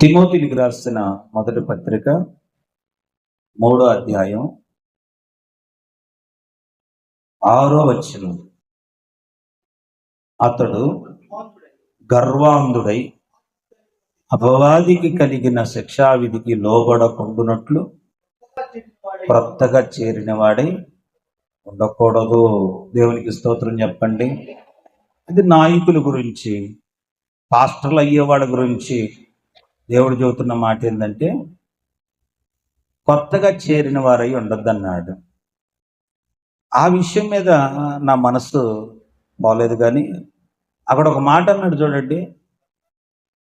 తిమోతిలికి రాసిన మొదటి పత్రిక మూడో అధ్యాయం ఆరో వచ్చిన అతడు గర్వాంధుడై అపవాదికి కలిగిన శిక్షావిధికి లోబడకుండునట్లు క్రొత్తగా చేరినవాడై ఉండకూడదు. దేవునికి స్తోత్రం చెప్పండి. ఇది నాయకుల గురించి పాస్టర్లు అయ్యేవాడి గురించి దేవుడు చెబుతున్న మాట ఏంటంటే కొత్తగా చేరిన వారై ఉండొద్దన్నాడు. ఆ విషయం మీద నా మనసు బాగలేదు కానీ అక్కడ ఒక మాట అన్నాడు చూడండి.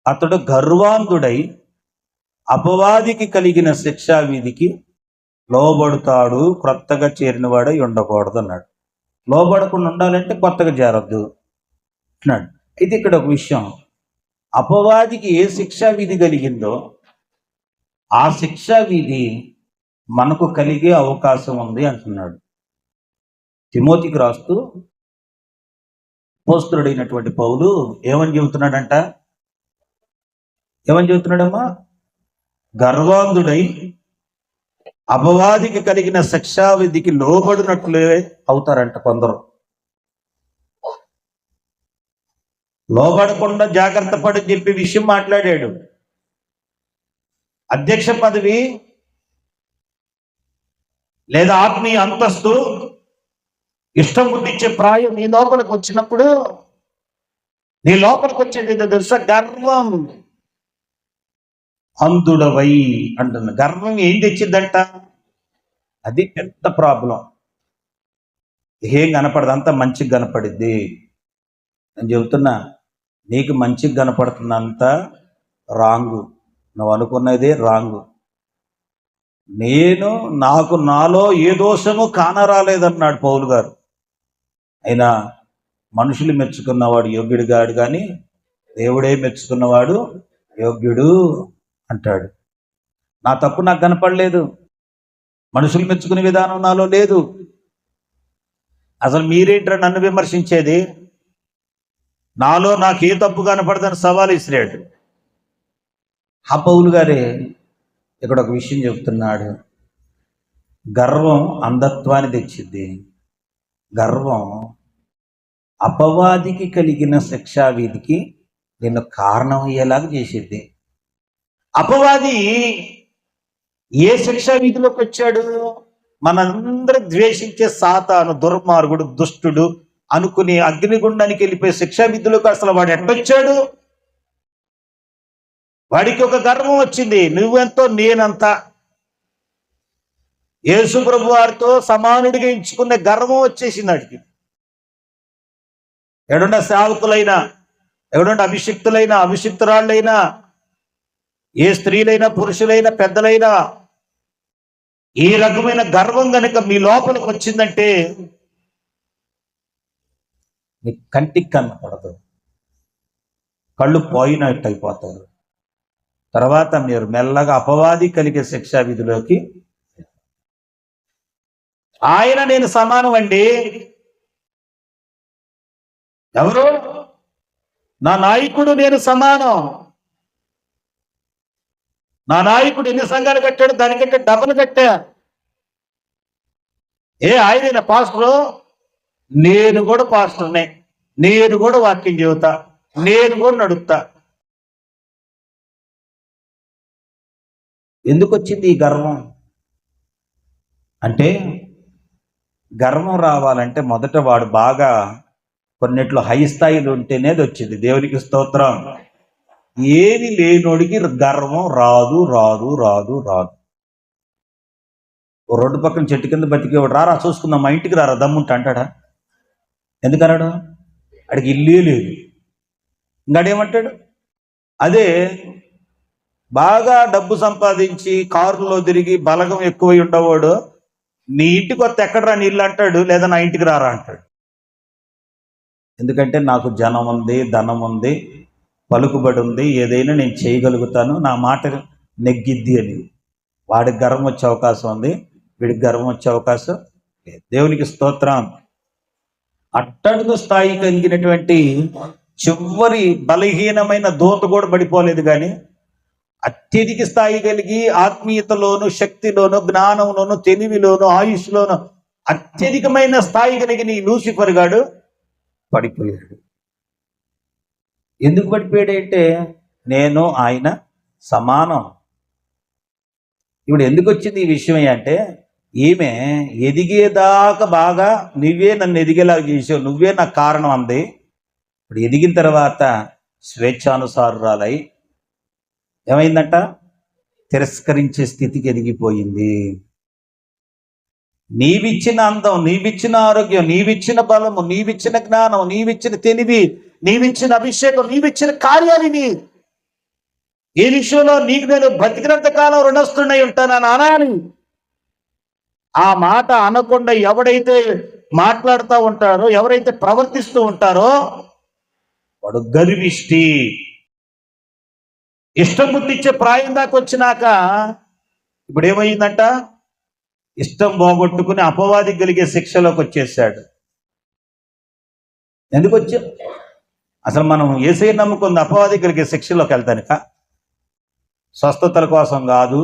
అతడు గర్వాంధుడై అపవాదికి కలిగిన శిక్షా విధికి లోబడతాడు క్రొత్తగా చేరిన వాడై ఉండకూడదు అన్నాడు లోబడకుండా ఉండాలంటే కొత్తగా చేరొద్దు అన్నాడు. అయితే ఇక్కడ ఒక విషయం అపవాదికి ఏ శిక్షా విధి కలిగిందో ఆ శిక్షా విధి మనకు కలిగే అవకాశం ఉంది అంటున్నాడు. తిమోతికి రాస్తూ పోస్తుడైనటువంటి పౌలు ఏమని చెబుతున్నాడంట? ఏమని చెబుతున్నాడమ్మా? గర్వాంధుడై అపవాదికి కలిగిన శిక్షా విధికి లోబడినట్లే అవుతారంట కొందరు. లోబడకుండా జాగ్రత్త పడి చెప్పి విషయం మాట్లాడాడు. అధ్యక్ష పదవి లేదా ఆత్మీయ అంతస్తు ఇష్టం గుర్తించే ప్రాయం నీ లోపలికి వచ్చినప్పుడు నీ లోపలికి వచ్చేది తెలుసా గర్వం అందుడవై అంటుంది. గర్వం ఏం తెచ్చిందంట అది పెద్ద ప్రాబ్లం. ఏం కనపడదు అంతా మంచిగా కనపడిద్ది నేను చెబుతున్నా. నీకు మంచిగా కనపడుతున్నంత రాంగు. నువ్వు అనుకున్నదే రాంగు. నేను నాకు నాలో ఏ దోషము కానరాలేదన్నాడు పౌలు గారు. అయినా మనుషులు మెచ్చుకున్నవాడు యోగ్యుడు గాడు కానీ దేవుడే మెచ్చుకున్నవాడు యోగ్యుడు అంటాడు. నా తప్పు నాకు కనపడలేదు. మనుషులు మెచ్చుకునే విధానం నాలో లేదు. అసలు మీరేంటారు నన్ను విమర్శించేది? నాలో నాకు ఏ తప్పు కనపడదని సవాల్ ఇసిరాడు. ఆ పౌలు గారే ఇక్కడ ఒక విషయం చెప్తున్నాడు. గర్వం అంధత్వాన్ని తెచ్చిద్ది. గర్వం అపవాదికి కలిగిన శిక్షావీధికి నిన్ను కారణం అయ్యేలాగా చేసిద్ది. అపవాది ఏ శిక్షావిధిలోకి వచ్చాడు మనందరూ ద్వేషించే సాతాను దుర్మార్గుడు దుష్టుడు అనుకుని అగ్నిగుండానికి వెళ్ళిపోయి శిక్షా అసలు వాడు ఎట్టొచ్చాడు? వాడికి ఒక గర్వం వచ్చింది. నువ్వెంతో నేనంత? యేసుప్రభు వారితో సమానుడిగా ఎంచుకునే గర్వం వచ్చేసింది వాడికి ఎడుండ సేవకులైనా ఎవడుండ అభిషిక్తులైనా అభిషిక్తురాళ్ళైనా ఏ స్త్రీలైనా పురుషులైనా పెద్దలైనా ఈ రకమైన గర్వం కనుక మీ లోపలికి వచ్చిందంటే మీ కంటికి కనపడదు కళ్ళు పోయినట్టు అయిపోతారు తర్వాత మీరు మెల్లగా అపవాది కలిగే శిక్షా విధిలోకి ఆయన నేను సమానం అండి ఎవరు? నా నాయకుడు నేను సమానం. నా నాయకుడు ఎన్ని సంఘాలు కట్టాడు? దానికంటే డబ్బులు కట్టా? ఏ ఆయన పాస్టరు? నేను కూడా పాస్టర్నే. నేను కూడా వాక్యం చెబుతా నేను కూడా నడుపుతా. ఎందుకు వచ్చింది ఈ గర్వం? అంటే గర్వం రావాలంటే మొదట వాడు బాగా కొన్నిట్లో హై స్థాయిలో ఉంటేనే వచ్చింది. దేవునికి స్తోత్రం. ఏది లేనోడికి గర్వం రాదు రాదు రాదు రాదు. రోడ్డు పక్కన చెట్టు కింద బతికేవాడు రారా చూసుకుందాం మా ఇంటికి రారా దమ్ముంటా అంటాడా? ఎందుకన్నాడు? అడిగి ఇల్లే లేదు. ఇంకాడేమంటాడు? అదే బాగా డబ్బు సంపాదించి కారులో తిరిగి బలగం ఎక్కువై ఉండవాడు నీ ఇంటికి వస్తే ఎక్కడరా నీ ఇల్లు అంటాడు లేదా నా ఇంటికి రారా అంటాడు. ఎందుకంటే నాకు జనం ఉంది ధనం ఉంది పలుకుబడి ఉంది ఏదైనా నేను చేయగలుగుతాను నా మాట నెగ్గిద్ది అని. వాడికి గర్వం వచ్చే అవకాశం ఉంది వీడికి గర్వం వచ్చే అవకాశం లేదు. దేవునికి స్తోత్రం. అట్టడుగు స్థాయి కలిగినటువంటి చివరి బలహీనమైన దూత కూడా పడిపోలేదు కానీ అత్యధిక స్థాయి కలిగి ఆత్మీయతలోను శక్తిలోను జ్ఞానంలోను తెలివిలోను ఆయుష్లోను అత్యధికమైన స్థాయి కలిగిన ఈ లూసిఫర్ గాడు పడిపోయాడు. ఎందుకు పడిపోయాడంటే నేను ఆయన సమానం. ఇప్పుడు ఎందుకు వచ్చింది ఈ విషయం అంటే ఈమె ఎదిగేదాకా బాగా నువ్వే నన్ను ఎదిగేలాగా చేసావు నువ్వే నాకు కారణం అంది. ఇప్పుడు ఎదిగిన తర్వాత స్వేచ్ఛానుసారురాలై ఏమైందంట? తిరస్కరించే స్థితికి ఎదిగిపోయింది. నీవిచ్చిన అందం నీవిచ్చిన ఆరోగ్యం నీవిచ్చిన బలము నీవిచ్చిన జ్ఞానం నీవిచ్చిన తెలివి నీవిచ్చిన అభిషేకం నీవిచ్చిన కార్యాలని ఈ విషయంలో నీకు నేను బతికినంత కాలం రుణస్తున్నై ఉంటానని అనాలి ఆ మాట అనకుండా ఎవడైతే మాట్లాడుతూ ఉంటారో ఎవరైతే ప్రవర్తిస్తూ ఉంటారో వాడు గర్విష్టి ఇష్టం బుద్ధిచ్చే ప్రాయం దాకా వచ్చినాక ఇప్పుడు ఏమైందంట? ఇష్టం పోగొట్టుకుని అపవాది కలిగే శిక్షలోకి వచ్చేసాడు. ఎందుకు వచ్చా? అసలు మనం ఏసై నమ్ముకుంది అపవాది కలిగే శిక్షలోకి వెళ్తానిక? స్వస్థతల కోసం కాదు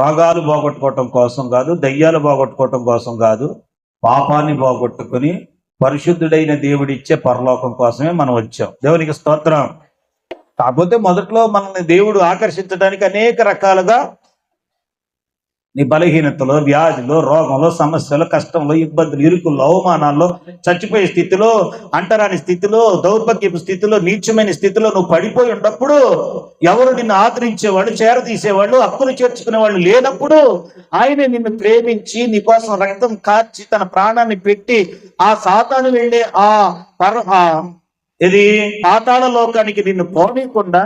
రోగాలు పోగొట్టుకోవటం కోసం కాదు దయ్యాలు పోగొట్టుకోవటం కోసం కాదు పాపాన్ని పోగొట్టుకుని పరిశుద్ధుడైన దేవుడిచ్చే పరలోకం కోసమే మనం వచ్చాం. దేవునికి స్తోత్రం. కాకపోతే మొదట్లో మనల్ని దేవుడు ఆకర్షించడానికి అనేక రకాలుగా నీ బలహీనతలో వ్యాధిలో రోగంలో సమస్యలు కష్టంలో ఇబ్బందులు ఇరుకుల్లో అవమానాల్లో చచ్చిపోయే స్థితిలో అంటరాని స్థితిలో దౌర్భాగ్యపు స్థితిలో నీచమైన స్థితిలో నువ్వు పడిపోయి ఉన్నప్పుడు ఎవరు నిన్ను ఆదరించేవాళ్ళు చేరదీసేవాళ్ళు హక్కులు చేర్చుకునే వాళ్ళు లేనప్పుడు ఆయన నిన్ను ప్రేమించి నీ కోసం రక్తం కార్చి తన ప్రాణాన్ని పెట్టి ఆ సాతాను వెళ్ళే ఆ పర ఆ ఇది పాతాళ లోకానికి నిన్ను పోనీయకుండా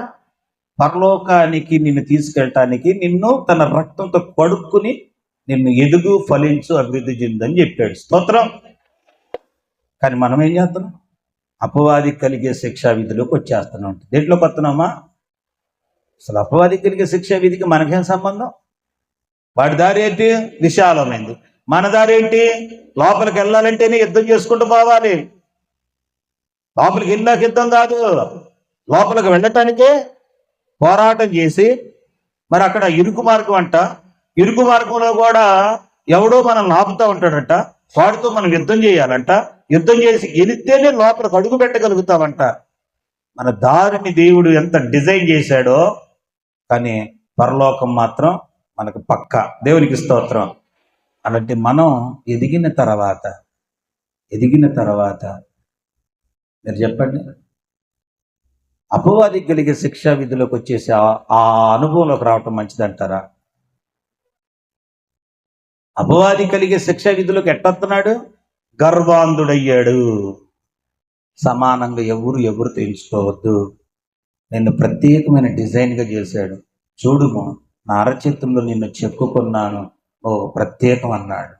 పరలోకానికి నిన్ను తీసుకెళ్ళటానికి నిన్ను తన రక్తంతో కడుక్కుని నిన్ను ఎదుగు ఫలించు అభివృద్ధి చెందని చెప్పాడు. స్తోత్రం. కానీ మనం ఏం చేస్తున్నాం? అపవాది కలిగే శిక్షా విధిలోకి వచ్చేస్తున్నాం. దేంట్లో కొత్తనామా? అసలు అపవాది కలిగే శిక్షా విధికి మనకేం సంబంధం? వాడి దారి ఏంటి? విశాలమైంది మన దారి ఏంటి? లోపలికి వెళ్ళాలంటేనే యుద్ధం చేసుకుంటూ పోవాలి. లోపలికి వెళ్ళాక యుద్ధం కాదు. లోపలికి వెళ్ళటానికే పోరాటం చేసి మరి అక్కడ ఇరుకు మార్గం అంట. ఇరుకు మార్గంలో కూడా ఎవడో మనల్ని ఆపుతా ఉంటాడంట. వాడితో మనం యుద్ధం చేయాలంట. యుద్ధం చేసి గెలిస్తేనే లోపలికి అడుగు పెట్టగలుగుతామంట. మన దారిని దేవుడు ఎంత డిజైన్ చేశాడో కానీ పరలోకం మాత్రం మనకు పక్క. దేవునికి స్తోత్రం. అలాంటి మనం ఎదిగిన తర్వాత ఎదిగిన తర్వాత మీరు చెప్పండి. అపవాదికి కలిగే శిక్షా విధిలోకి వచ్చేసి ఆ- అనుభవంలోకి రావటం మంచిదంటారా? అపవాది కలిగే శిక్షా విధులకు ఎట్టొస్తున్నాడు? గర్వాంధుడయ్యాడు. సమానంగా ఎవరు ఎవరు తెలుసుకోవద్దు. నిన్ను ప్రత్యేకమైన డిజైన్గా చేశాడు. చూడుము నా అరచేతుల్లో నిన్ను చెప్పుకున్నాను నువ్వు ప్రత్యేకం అన్నాడు.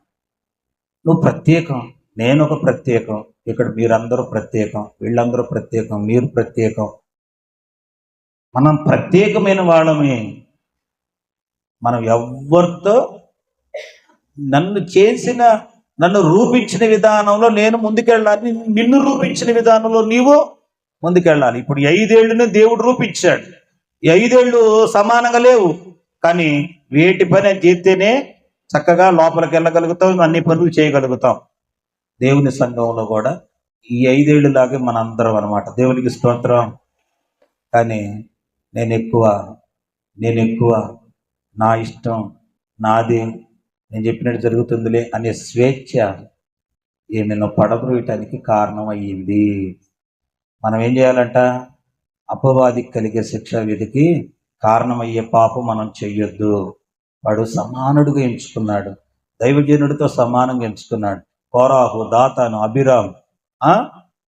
నువ్వు ప్రత్యేకం. నేను ఒక ప్రత్యేకం. ఇక్కడ మీరందరూ ప్రత్యేకం. వీళ్ళందరూ ప్రత్యేకం. మీరు ప్రత్యేకం. మనం ప్రత్యేకమైన వాళ్ళమే. మనం ఎవరితో నన్ను చేసిన నన్ను రూపించిన విధానంలో నేను ముందుకెళ్ళాలి నిన్ను రూపించిన విధానంలో నీవు ముందుకెళ్ళాలి. ఇప్పుడు ఈ ఐదేళ్ళను దేవుడు రూపించాడు. ఈ సమానంగా లేవు. కానీ వేటి పని చేస్తేనే చక్కగా లోపలికి వెళ్ళగలుగుతాం అన్ని పనులు చేయగలుగుతాం. దేవుని సంఘంలో కూడా ఈ ఐదేళ్ళు లాగే మన అందరం అనమాట దేవునికి స్తోత్రం. కానీ నేను ఎక్కువ నేను ఎక్కువ నా ఇష్టం నాది నేను చెప్పినట్టు జరుగుతుందిలే అనే స్వేచ్ఛ ఈమెను పడద్రోయటానికి కారణం అయ్యింది మనం ఏం చేయాలంట? అపవాదికి కలిగే శిక్ష విధికి కారణమయ్యే పాపం మనం చెయ్యొద్దు. వాడు సమానుడిగా ఎంచుకున్నాడు. దైవజనుడితో సమానంగా ఎంచుకున్నాడు. కోరాహు దాతాను అభిరామ్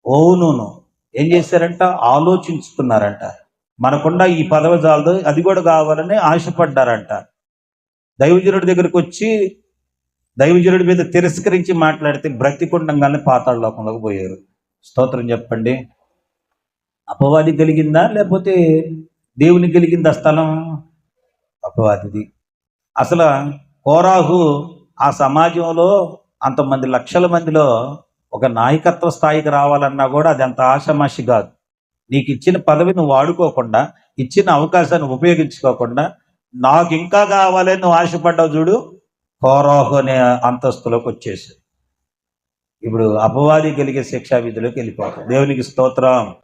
ఓనును ఏం చేశారంట? ఆలోచించుకున్నారంట. మనకున్న ఈ పదవి చాలదు అది కూడా కావాలని ఆశపడ్డారంట. దైవజనుడి దగ్గరికి వచ్చి దైవజనుడి మీద తిరస్కరించి మాట్లాడితే బ్రతికుండంగానే పాతాళ లోకంలోకి పోయారు. స్తోత్రం చెప్పండి. అపవాది కలిగిందా? లేకపోతే దేవుని కలిగిందా స్థలం? అపవాదిది. అసలు కోరాహు ఆ సమాజంలో అంతమంది లక్షల మందిలో ఒక నాయకత్వ స్థాయికి రావాలన్నా కూడా అది అంత ఆషమాషి కాదు. నీకు ఇచ్చిన పదవి నువ్వు వాడుకోకుండా ఇచ్చిన అవకాశాన్ని ఉపయోగించుకోకుండా నాకు ఇంకా కావాలని నువ్వు ఆశపడ్డావు చూడు కోరాహు అనే అంతస్తులోకి వచ్చేసి ఇప్పుడు అపవాది కలిగే శిక్షా విధిలోకి వెళ్ళిపోతాం దేవునికి స్తోత్రం.